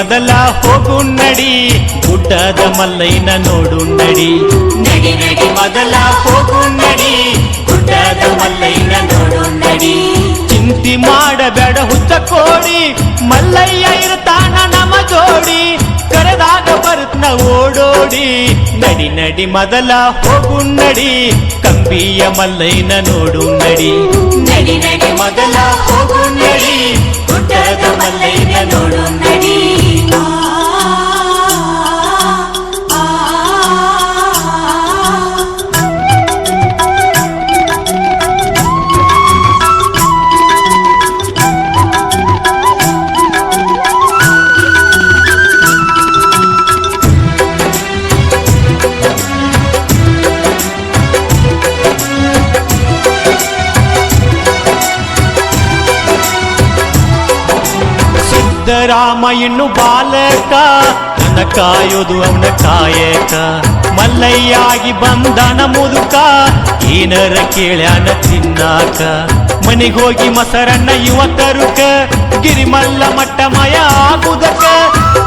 ಮೊದಲ ಹೋಗು ನಡಿ ಗುಡ್ಡದ ಮಲ್ಲೈನ ನೋಡು ನಡಿ. ನಡಿ ನಡಿ. ಮೊದಲ ಹೋಗು ನಡಿ ಗುಡ್ಡದ ಮಲ್ಲೈನ ನೋಡು ನಡಿ. ಚಿಂತಿ ಮಾಡಬೇಡ ಹುಚ್ಚ ಕೋಡಿ ಮಲ್ಲಯ್ಯ ಇರ್ತಾನ ನಮ ಜೋಡಿ. ಕರೆದಾಗ ಬರುತ್ನ ಓಡೋಡಿ ನಡಿ ನಡಿ ಮೊದಲ ಹೋಗು ನಡಿ. ಕಂಬಿಯ ಮಲ್ಲೈನ ನೋಡು ನಡಿ. ನಡಿ ನಡಿ ಮೊದಲ ಹೋಗು ನಡಿ. ಗುಡ್ಡದ ಮಲ್ಲೈನ ನೋಡು ನಡಿ. ಸಿದ್ದರಾಮ ಇನ್ನು ಬಾಲಕ ನನ್ನ ಕಾಯೋದು ಅವನ ಕಾಯಕ. ಮಲ್ಲಯ್ಯಾಗಿ ಬಂದನ ಮುದುಕ ಏನರ ಕೇಳ್ಯಾನ ತಿನ್ನಾಕ ಮನಿಗೋಗಿ ಮಸರನ್ನ ಯುವತರುಕ ಗಿರಿಮಲ್ಲ ಮಟ್ಟ ಮಯ ಆಗುದಕ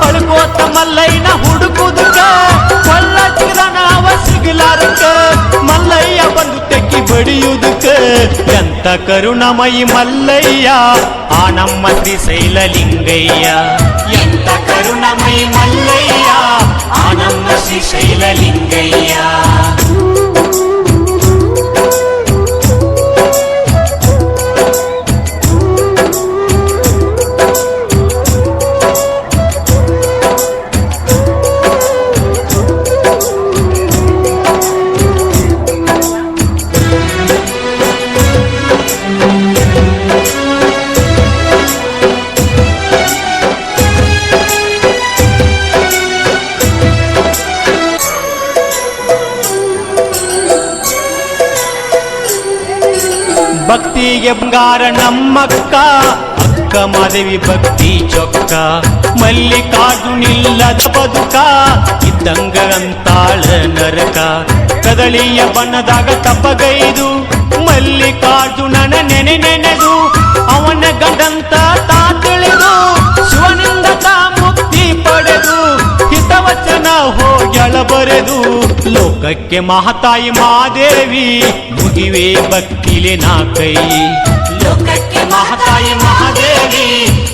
ಅಳ್ಕೋತ ಮಲ್ಲಯ್ಯನ ಹುಡುಕುದಕ ಕೊಳ್ಳ ನಾವ ಸಿಗಲಾರಕ ಮಲ್ಲಯ್ಯ ಬಂದು ತೆಕ್ಕಿ ಬಡಿಯುವುದಕ್ಕ ಎಂತ ಕರುಣಮಯಿ ಮಲ್ಲಯ್ಯ ಆ ನಮ್ಮ ಶ್ರೀಶೈಲ ಲಿಂಗಯ್ಯ ಎಂತ ಕರುಣಮಯಿ ಮಲ್ಲಯ್ಯ ಆ ನಮ್ಮ ಶ್ರೀಶೈಲ ಲಿಂಗಯ್ಯ ಬಂಗಾರ ನಮ್ಮಕ್ಕ, ಅಕ್ಕ ಮಾದೇವಿ ಭಕ್ತಿ ಚೊಕ್ಕ. ಮಲ್ಲಿಕಾರ್ಜುನಿಲ್ಲದ ಬದುಕ ಇದ್ದಂಗ ಅಂತಾಳ ನರಕ. ಕದಳಿಯ ಬಣ್ಣದಾಗ ತಪ್ಪಗೈದು ಮಲ್ಲಿಕಾರ್ಜುನನ ನೆನೆ ನೆನೆದು, ಅವನ ಗಂಡಂತ ತಾ ಬರೆದು ಲೋಕಕ್ಕೆ ಮಹತಾಯಿ ಮಾದೇವಿ ಮುಗಿವೆ ಭಕ್ತಿಲೆ ನಾ ಕೈ ಲೋಕಕ್ಕೆ ಮಹತಾಯಿ ಮಹಾದೇವಿ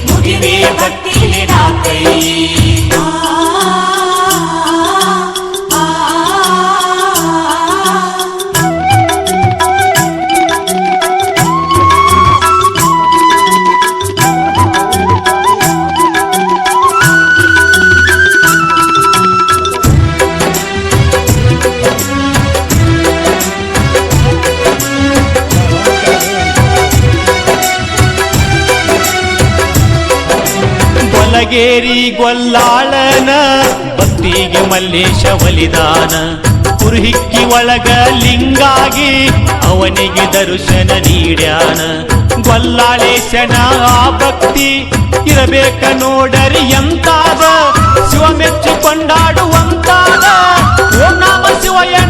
ಮುಗಿವೆ ಭಕ್ತಿಲೆ ನಾ ಕೈ ಗೊಲಗೇರಿ ಗೊಲ್ಲಾಳನ, ಭಕ್ತಿಗೆ ಮಲ್ಲೇಶ ಬಲಿದಾನ. ಕುರುಹಿಕ್ಕಿ ಒಳಗ ಲಿಂಗಾಗಿ ಅವನಿಗೆ ದರ್ಶನ ನೀಡ್ಯಾನ. ಗೊಲ್ಲಾಳೇಶನ ಆ ಭಕ್ತಿ ಇರಬೇಕ ನೋಡರಿ ಎಂತಾದ, ಶಿವ ಮೆಚ್ಚಿ ಕೊಂಡಾಡುವಂತಾದ ಓಂ ನಾಮ ಶಿವ ಎನ್ನುವ ಅಕ್ಷರದಿ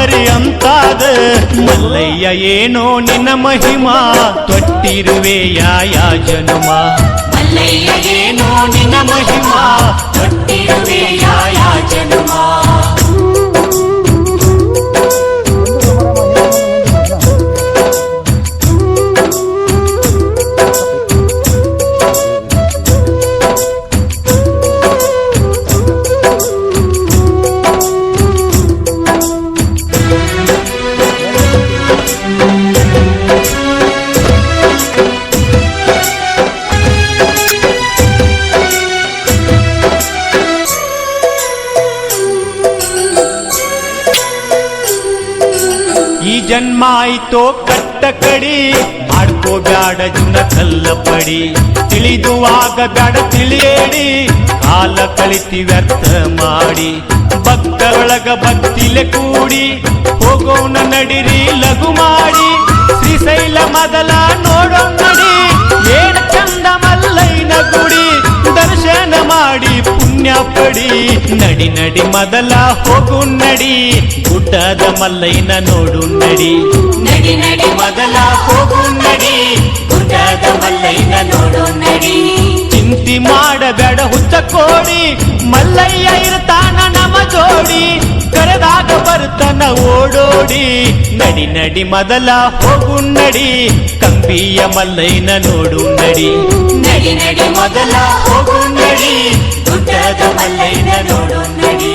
ನೋಡರಿ ಅಂತಾದ. ಮಲ್ಲಯ್ಯ, ಏನೋ ನಿನ್ನ ಮಹಿಮಾ? ತೊಟ್ಟಿರುವೆ ಯಾ ಜನುಮ. ಮಲ್ಲಯ್ಯ, ಏನೋ ನಿನ್ನ ಮಹಿಮಾ? ತೊಟ್ಟಿರುವೆ ಯಾ ಜನುಮ. ಈ ಜನ್ಮ ಆಯ್ತೋ ಕಟ್ಟ ಕಡಿ ಮಾಡ್ಕೋಬ್ಯಾಡ ಜುನ ಕಲ್ಲ ಪಡಿ ತಿಳಿದು ಆಗ ಬ್ಯಾಡ ತಿಳಿಯೇಡಿ, ಕಾಲ ಕಳಿತಿ ವ್ಯರ್ಥ ಮಾಡಿ. ಭಕ್ತರೊಳಗ ಭಕ್ತಿಲೆ ಕೂಡಿ ಹೋಗೋಣ ನಡಿರಿ ಲಘು ಮಾಡಿ. ಶ್ರೀಶೈಲ ಮೊದಲ ನೋಡೋ ನಡಿ, ಏನ್ ಚಂದ ಮಲ್ಲೈನ ಗುಡಿ, ದರ್ಶನ ಮಾಡಿ ಪುಣ್ಯ ಪಡಿ, ನಡಿ ನಡಿ, ಮೊದಲ ಹೋಗು, ನಡಿ. ಗುಡ್ಡದ ಮಲ್ಲೈನ ನೋಡು, ನಡಿ. ನಡಿ ನಡಿ, ಮೊದಲ ಹೋಗು, ನಡಿ. ಗುಡ್ಡದ ಮಲ್ಲೈನ ನೋಡು, ನಡಿ. ಚಿಂತಿ ಮಾಡಬೇಡ, ಹುಚ್ಚ ಕೋಡಿ. ಮಲ್ಲಯ್ಯ ಇರ್ತಾನ ನಮ ಜೋಡಿ. ಕರೆದಾಗ ಬರ್ತನ ಓಡೋಡಿ. ನಡಿ ನಡಿ, ಮೊದಲ ಹೋಗು, ನಡಿ. ಕಂಬಿಯ ಮಲ್ಲೈನ ನೋಡು, ನಡಿ. ನಡಿ ನಡಿ ಮೊದಲ ಹೋಗು ನಡಿ ಗುಡ್ಡದ ಮಲ್ಲಯ್ಯನ ನೋಡು ನಡಿ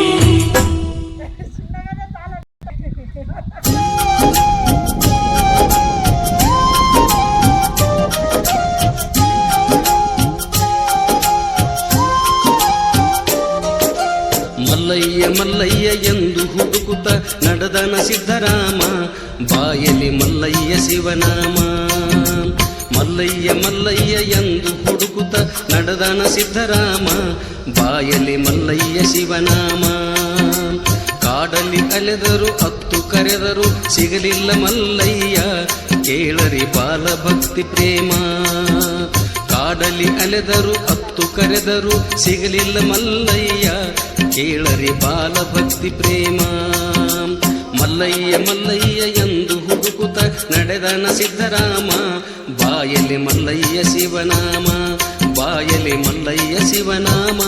ಮಲ್ಲಯ್ಯ ಮಲ್ಲಯ್ಯ ಎಂದು ಹುಡುಕುತ್ತ ನಡೆದನ ಸಿದ್ದರಾಮ ಬಾಯಲಿ ಮಲ್ಲಯ್ಯ ಶಿವನಾಮ ಮಲ್ಲಯ್ಯ ಮಲ್ಲಯ್ಯ ಎಂದು ಹುಡುಕುತ್ತ ನಡೆದನ ಸಿದ್ಧರಾಮ ಬಾಯಲಿ ಮಲ್ಲಯ್ಯ ಶಿವನಾಮ. ಕಾಡಲ್ಲಿ ಅಲೆದರು, ಅತ್ತು ಕರೆದರು, ಸಿಗಲಿಲ್ಲ ಮಲ್ಲಯ್ಯ, ಕೇಳರಿ ಬಾಲ ಭಕ್ತಿ ಪ್ರೇಮ. ಕಾಡಲಿ ಅಲೆದರು, ಅತ್ತು ಕರೆದರು, ಸಿಗಲಿಲ್ಲ ಮಲ್ಲಯ್ಯ, ಕೇಳರಿ ಬಾಲ ಭಕ್ತಿ ಪ್ರೇಮ. ಮಲ್ಲಯ್ಯ ಮಲ್ಲಯ್ಯ ಎಂದು ಹುಡುಕುತ ನಡೆದನ ಸಿದ್ದರಾಮ ಬಾಯಲಿ ಮಲ್ಲಯ್ಯ ಶಿವನಾಮ ಬಾಯಲಿ ಮಲ್ಲಯ್ಯ ಶಿವನಾಮ.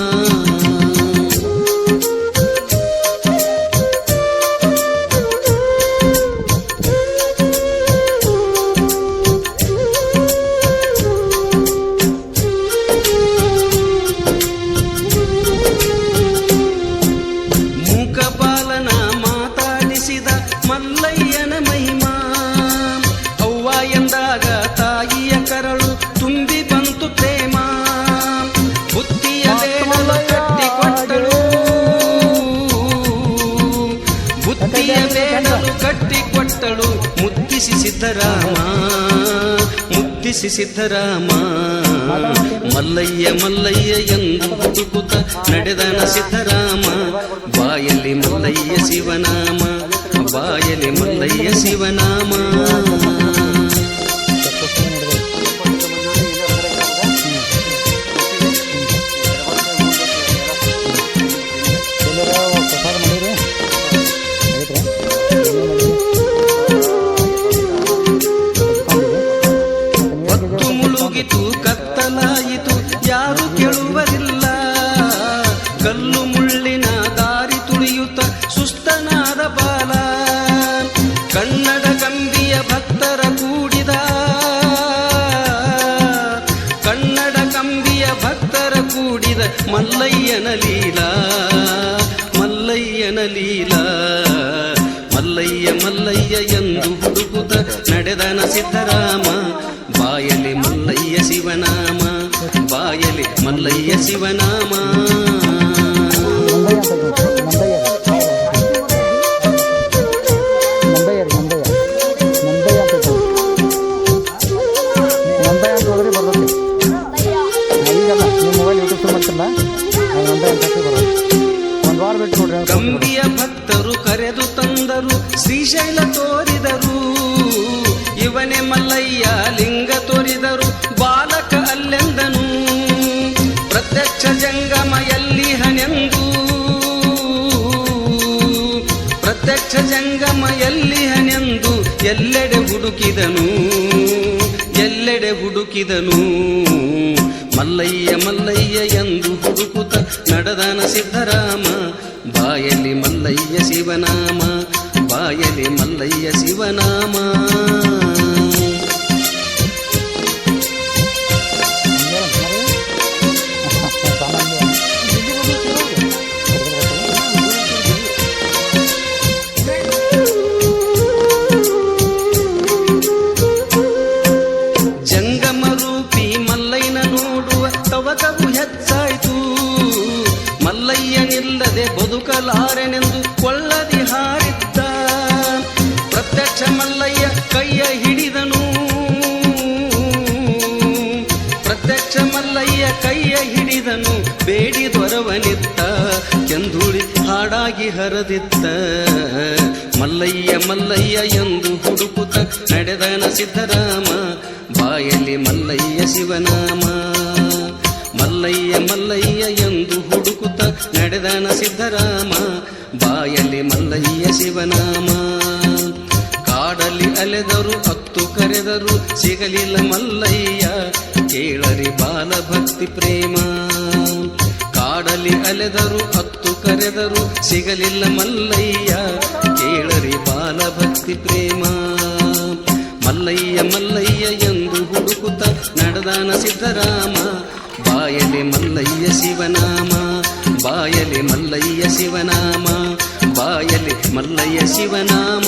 ತಾಯಿಯ ಕರಳು ತುಂಬಿ ಬಂತು ಪ್ರೇಮ. ಬುದ್ಧಿಯ ಬೇಡಲು ಕಟ್ಟಿಕೊಟ್ಟಳು. ಬುದ್ಧಿಯ ಬೇಡಲು ಕಟ್ಟಿಕೊಟ್ಟಳು. ಮುತ್ತಿಸಿ ಸಿದ್ದರಾಮ ಮುದ್ದಿಸಿ ಸಿದ್ದರಾಮ. ಮಲ್ಲಯ್ಯ ಮಲ್ಲಯ್ಯ ಎಂದು ಬದುಕುತ ನಡೆದನ ಸಿದ್ದರಾಮ. ಬಾಯಲ್ಲಿ ಮಲ್ಲಯ್ಯ ಶಿವನಾಮ, ಬಾಯಲ್ಲಿ ಮಲ್ಲಯ್ಯ ಶಿವನಾಮ. ಸಿದ್ದರಾಮ ಬಾಯಲಿ ಮಲ್ಲಯ್ಯ ಶಿವನಾಮ ಬಾಯಲಿ ಮಲ್ಲಯ್ಯ ಶಿವನಾಮ. ಕಂಬಿಯ ಭಕ್ತರು ಕರೆದು ತಂದರು ಶ್ರೀಶೈಲ ನಂದಯ್ಯ ಜಂಗಮ ಹನೆಂದು ಎಲ್ಲೆಡೆ ಹುಡುಕಿದನು ಎಲ್ಲೆಡೆ ಹುಡುಕಿದನು. ಮಲ್ಲಯ್ಯ ಮಲ್ಲಯ್ಯ ಎಂದು ಹುಡುಕುತ್ತ ನಡೆದನ ಸಿದ್ಧರಾಮ ಬಾಯಲಿ ಮಲ್ಲಯ್ಯ ಶಿವನಾಮ ಬಾಯಲಿ ಮಲ್ಲಯ್ಯ ಶಿವನಾಮ. ಆಗಿ ಹರದಿತ್ತ. ಮಲ್ಲಯ್ಯ ಮಲ್ಲಯ್ಯ ಎಂದು ಹುಡುಕುತ್ತ ನಡೆದನ ಸಿದ್ಧರಾಮ ಬಾಯಲ್ಲಿ ಮಲ್ಲಯ್ಯ ಶಿವನಾಮ. ಮಲ್ಲಯ್ಯ ಮಲ್ಲಯ್ಯ ಎಂದು ಹುಡುಕುತ್ತ ನಡೆದನ ಸಿದ್ಧರಾಮ ಬಾಯಲ್ಲಿ ಮಲ್ಲಯ್ಯ ಶಿವನಾಮ. ಕಾಡಲ್ಲಿ ಅಲೆದರು, ಹತ್ತು ಕರೆದರು, ಸಿಗಲಿಲ್ಲ ಮಲ್ಲಯ್ಯ, ಕೇಳರಿ ಬಾಲಭಕ್ತಿ ಪ್ರೇಮ. ಆಡಲಿ ಅಲೆದರು, ಹತ್ತು ಕರೆದರು, ಸಿಗಲಿಲ್ಲ ಮಲ್ಲಯ್ಯ, ಕೇಳರಿ ಬಾಲಭಕ್ತಿ ಪ್ರೇಮ. ಮಲ್ಲಯ್ಯ ಮಲ್ಲಯ್ಯ ಎಂದು ಹುಡುಕುತ್ತ ನಡೆದಾನ ಸಿದ್ದರಾಮ. ಬಾಯಲೆ ಮಲ್ಲಯ್ಯ ಶಿವನಾಮ, ಬಾಯಲೆ ಮಲ್ಲಯ್ಯ ಶಿವನಾಮ, ಬಾಯಲಿ ಮಲ್ಲಯ್ಯ ಶಿವನಾಮ.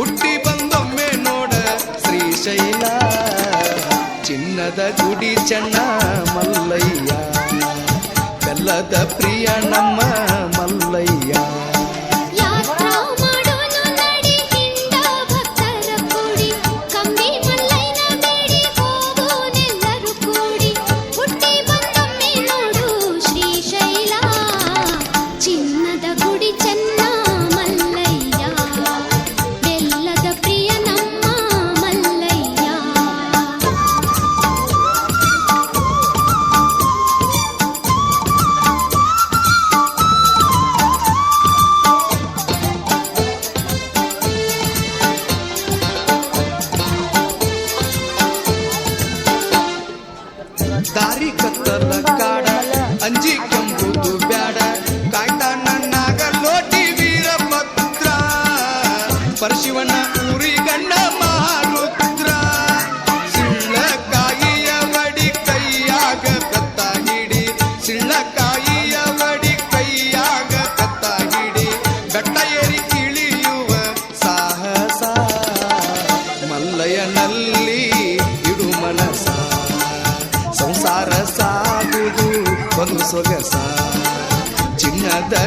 ಹುಟ್ಟಿ ಬಂದೊಮ್ಮೆ ನೋಡ ಶ್ರೀಶೈಲ ಚಿನ್ನದ ಗುಡಿ ಚೆನ್ನ ಮಲ್ಲಯ್ಯ ಬೆಲ್ಲದ ಪ್ರಿಯ ನಮ್ಮ ಮಲ್ಲಯ್ಯ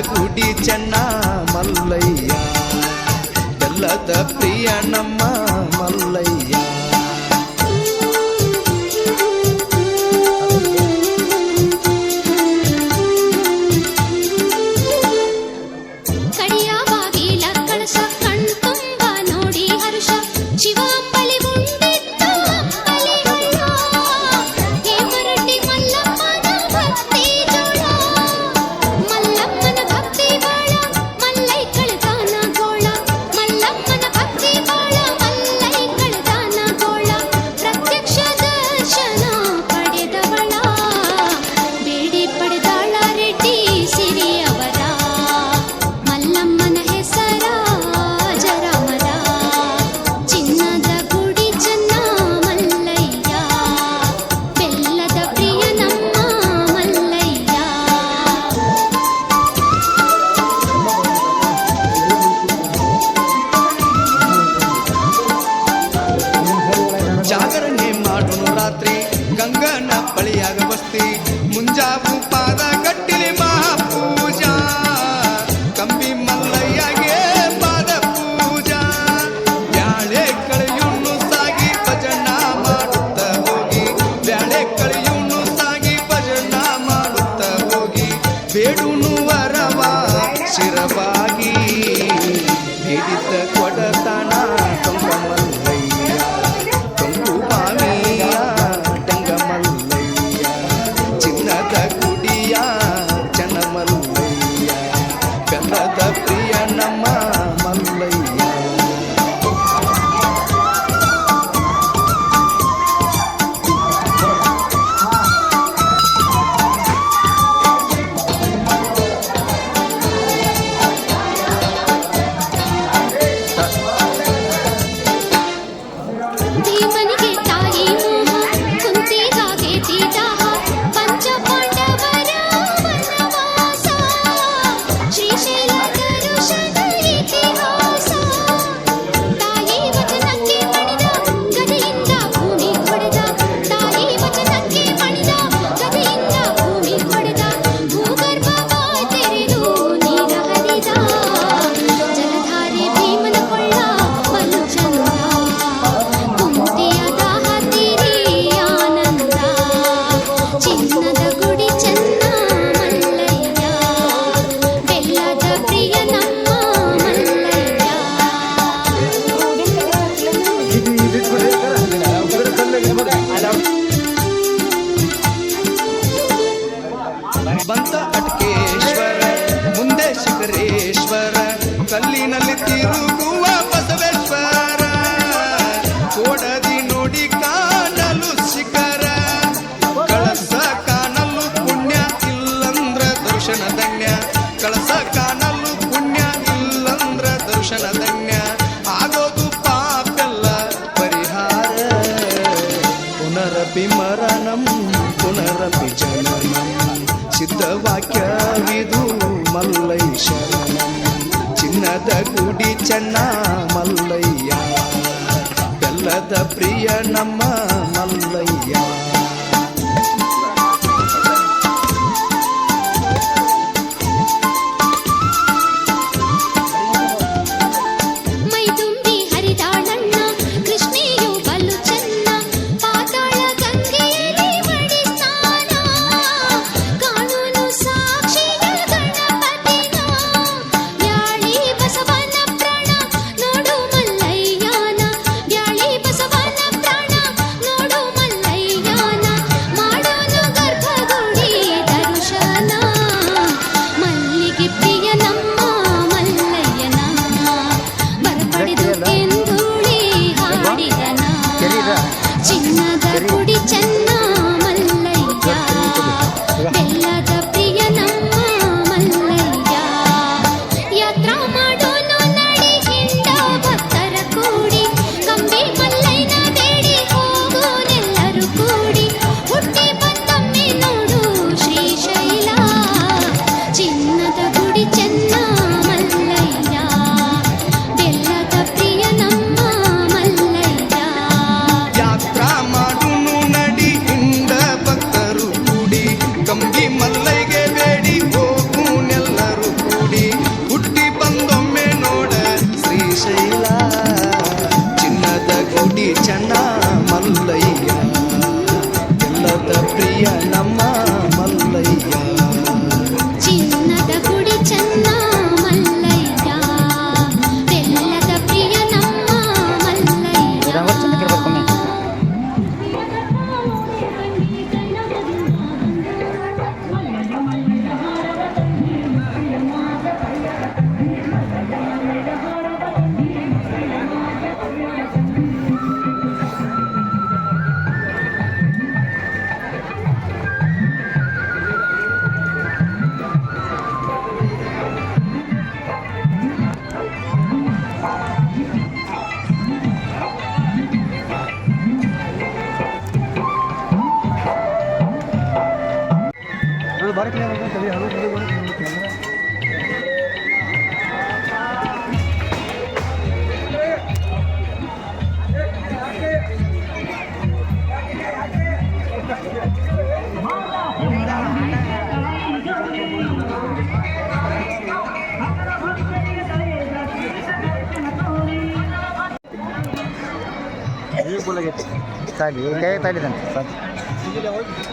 గుడి చెన్న మల్లయ్య. బెల్లద ప్రియనమ్మ ಸಿದ್ಧವಾಕ್ಯವಿದು ಮಲ್ಲೈ ಶರಣಂ ಚಿನ್ನದ ಗುಡಿ ಚೆನ್ನ ಮಲ್ಲಯ್ಯ ಬೆಲ್ಲದ ಪ್ರಿಯ ನಮ್ಮ चालेल काय चालेल त्यांचं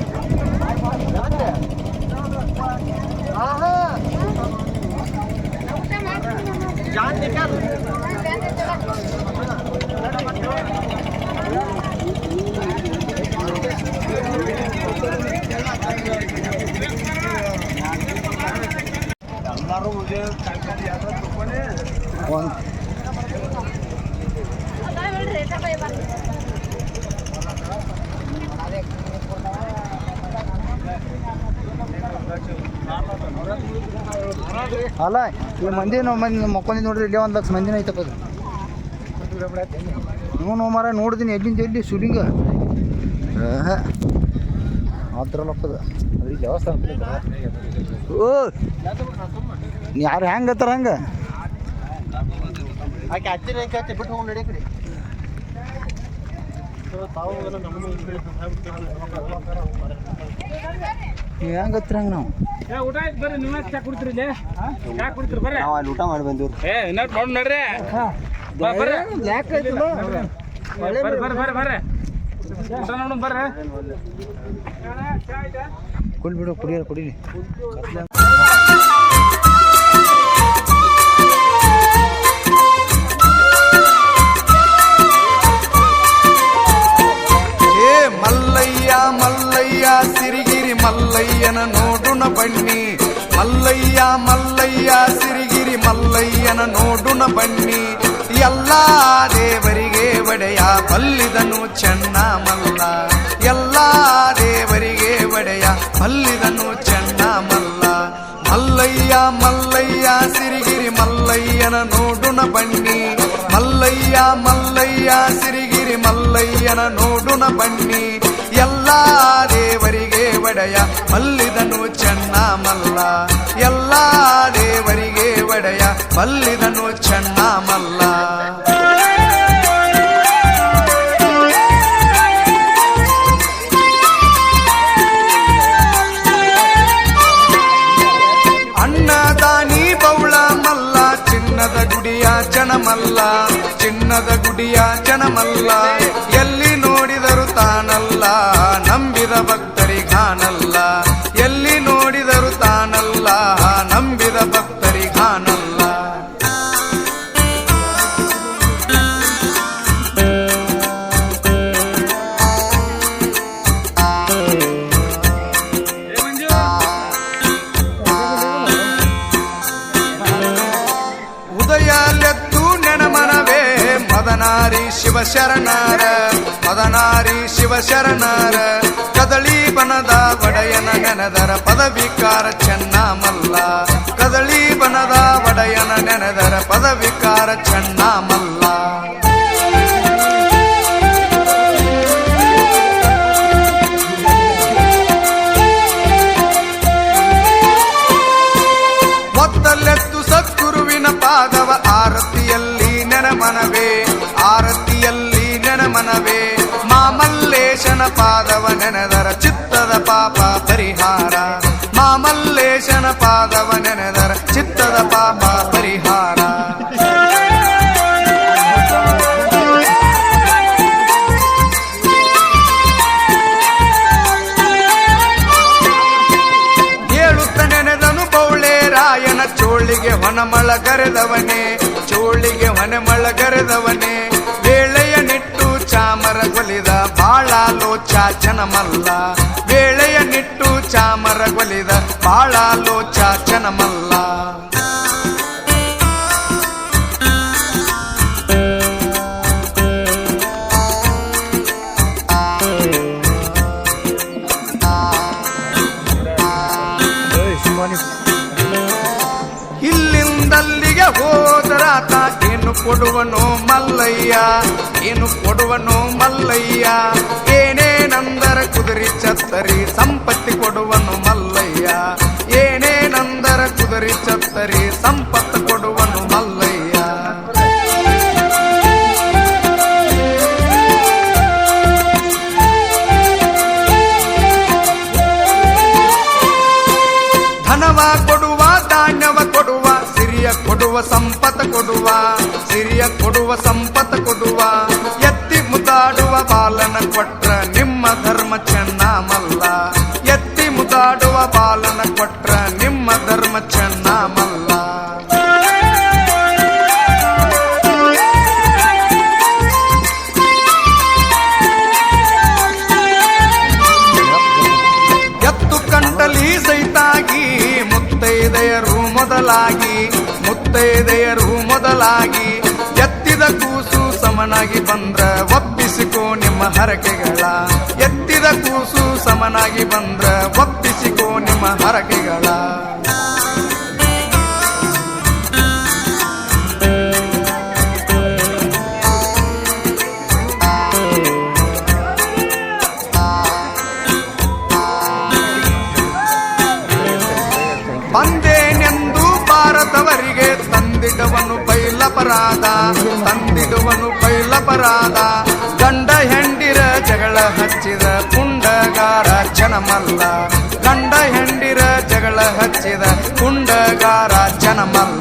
जान निकाल અમારું જે કાલકાની યાત્રા તો પણ કોણ ಅಲ್ಲ ಈ ಮಂದಿ ಮಂದಿ ಮಕ್ಕೊಂದಿ ನೋಡ್ರಿ ಇಲ್ಲೇ ಒಂದು ಲಕ್ಷ ಮಂದಿನ ಐತಪ್ಪ ಅದು ನೋ ಮಾರ ನೋಡಿದೀನಿ ಎಲ್ಲಿಂದ ಎಲ್ಲಿ ಸುಲಿಂಗ. ಅದ್ರಲ್ಲಪ್ಪದ ಅದ್ರಿಗೆ ದೇವಸ್ಥಾನ ಓ ಯಾರು ಹೆಂಗೆ ಹತ್ತಾರ ಹಂಗೆ? ಆಕೆ ಹಚ್ಚಿರ ಬಿಟ್ಟು ಹೋಗಿ ನಡಿ ಕಡೆ. ನೀವು ಹೆಂಗೆ ನಾವು? ಊಟ ಆಯ್ತು ಬರ್ರಿ ನೀವು ಚಾ ಕುಡ್ತೀರಿ ಇಲ್ಲಿ? ಚಾ ಕುಡ್ತೀರಿ ಬರ್ರಿ. ನಾವು ಅಲ್ಲಿ ಊಟ ಮಾಡಿ ಬಂದಿವ್ರಿ ಏ ಇನ್ನೂ ನೋಡ್ ನೋಡ್ರಿ. ಬರ್ರಿ. ಯಾಕೆ ಬರ್ರಿ ಬರ್ರಿ. ಬರ್ರಿ ಬರ್ರಿ ಊಟ ಬರ್ರಿ. ಕುಡಿಯೋರು ಕುಡೀರಿ. ಚೆನ್ನ ಮಲ್ಲ ಎಲ್ಲ ದೇವರಿಗೆ ಒಡೆಯ ಮಲ್ಲಿದನು ಚೆನ್ನ ಮಲ್ಲ ಮಲ್ಲಯ್ಯ ಮಲ್ಲಯ್ಯ, ಸಿರಿಗಿರಿ ಮಲ್ಲಯ್ಯನ ನೋಡುನ ಬನ್ನಿ. ಮಲ್ಲಯ್ಯ ಮಲ್ಲಯ್ಯ, ಸಿರಿಗಿರಿ ಮಲ್ಲಯ್ಯನ ನೋಡುನ ಬನ್ನಿ. ಎಲ್ಲ ದೇವರಿಗೆ ಒಡೆಯ ಮಲ್ಲಿದನು ಚೆನ್ನ ಮಲ್ಲ ಎಲ್ಲ ದೇವರಿಗೆ ಒಡೆಯ ಮಲ್ಲಿದನು ಚೆನ್ನ ಮಲ್ಲ ಭಕ್ತರಿಗಾನಲ್ಲ ಎಲ್ಲಿ ನೋಡಿದರು ತಾನಲ್ಲ ನಂಬಿದ ಭಕ್ತರಿಗಾನಲ್ಲ ಕಾಣಲ್ಲ ಉದಯಲೆತ್ತು ನೆನಮನವೇ ಮದನಾರಿ ಶಿವಶರಣಾರ ಮದನಾರಿ ಶಿವಶರಣರ. ಕದಳಿ ಬನದ ಒಡೆಯನ ನೆನೆದರ ಪದವಿಕಾರ ಚೆನ್ನ ಮಲ್ಲ ಕದಳಿ ಬನದ ಒಡೆಯನ ನೆನೆದರ ಪದವಿಕಾರ ಚೆನ್ನ ಮಲ್ಲ ಒತ್ತಲ್ಲೆತ್ತು ಸದ್ಗುರುವಿನ ಪಾದವ ಆರತಿಯಲ್ಲಿ ನೆನಮನವೇ ಆರತಿಯಲ್ಲಿ ನೆನಮನವೇ. ಮಾಮಲ್ಲೇಶನ ಪಾದವ ನೆನೆದರ ಚಿತ್ತದ ಪಾಪ ಪರಿಹಾರ. ಮಾಮಲ್ಲೇಶನ ಪಾದವ ನೆನೆದರ ಚಿತ್ತದ ಪಾಪ ಪರಿಹಾರ. ಏಳುತ್ತ ನೆನೆದನು ರಾಯನ ಚೋಳಿಗೆ ಹೊನಮಳ ಕರೆದವನೇ ಚೋಳಿಗೆ ಹೊನಮಳ ನಿಟ್ಟು ಚಾಮರ ಗೊಲಿದ ಲೋಚಾ ಜನಮಲ್ಲ. ವೇಳೆಯ ನಿಟ್ಟು ಚಾಮರ ಗೊಲಿದ ಬಾಳಾಲೋಚ ಜನಮಲ್ಲ. ಇಲ್ಲಿಂದಲ್ಲಿಗೆ ಹೋದರಾತ ಏನು ಕೊಡುವನು ಮಲ್ಲಯ್ಯ ಏನು ಕೊಡುವನು ಮಲ್ಲಯ್ಯ? ಏನೇನಂದರ ಕುದುರಿ ಚತ್ತರಿ ಸಂಪತ್ತಿ ಕೊಡುವನು ಮಲ್ಲಯ್ಯ. ಏನೇನಂದರ ಕುದುರಿ ಚತ್ತರಿ ಸಂಪತ್ತು ಧರ್ಮ ಚೆನ್ನ ಮಲ್ಲ ಎತ್ತಿ ಮುದಾಡುವ ಬಾಲನ ಕೊಟ್ರ ನಿಮ್ಮ ಧರ್ಮ ಚೆನ್ನ ಮಲ್ಲ ಎತ್ತು ಕಂಟಲಿ ಸೈತಾಗಿ ಮುತ್ತೈದೆಯರು ಮೊದಲಾಗಿ ಮುತ್ತೈದೆಯರು ಮೊದಲಾಗಿ, ಎತ್ತಿದ ಕೂಸು ಸಮನಾಗಿ ಬಂದ್ರ ಒಪ್ಪಿಸಿಕೋ ನಿಮ್ಮ ಹರಕೆಗಳ. ಕೂಸು ಸಮನಾಗಿ ಬಂದ್ರ ಒಪ್ಪಿಸಿಕೋ ನಿಮ್ಮ ಹರಕೆಗಳ. ಬಂದೇನೆಂದು ಭಾರತವರಿಗೆ ತಂದಿಡುವನು ಬೈಲಪರಾಧ ತಂದಿಡುವನು ಜಗಳ ಹಚ್ಚಿದ ಪುಂಡಗಾರ ಜನಮಲ್ಲ. ಗಂಡ ಹೆಂಡಿರ ಜಗಳ ಹಚ್ಚಿದ ಪುಂಡಗಾರ ಜನಮಲ್ಲ.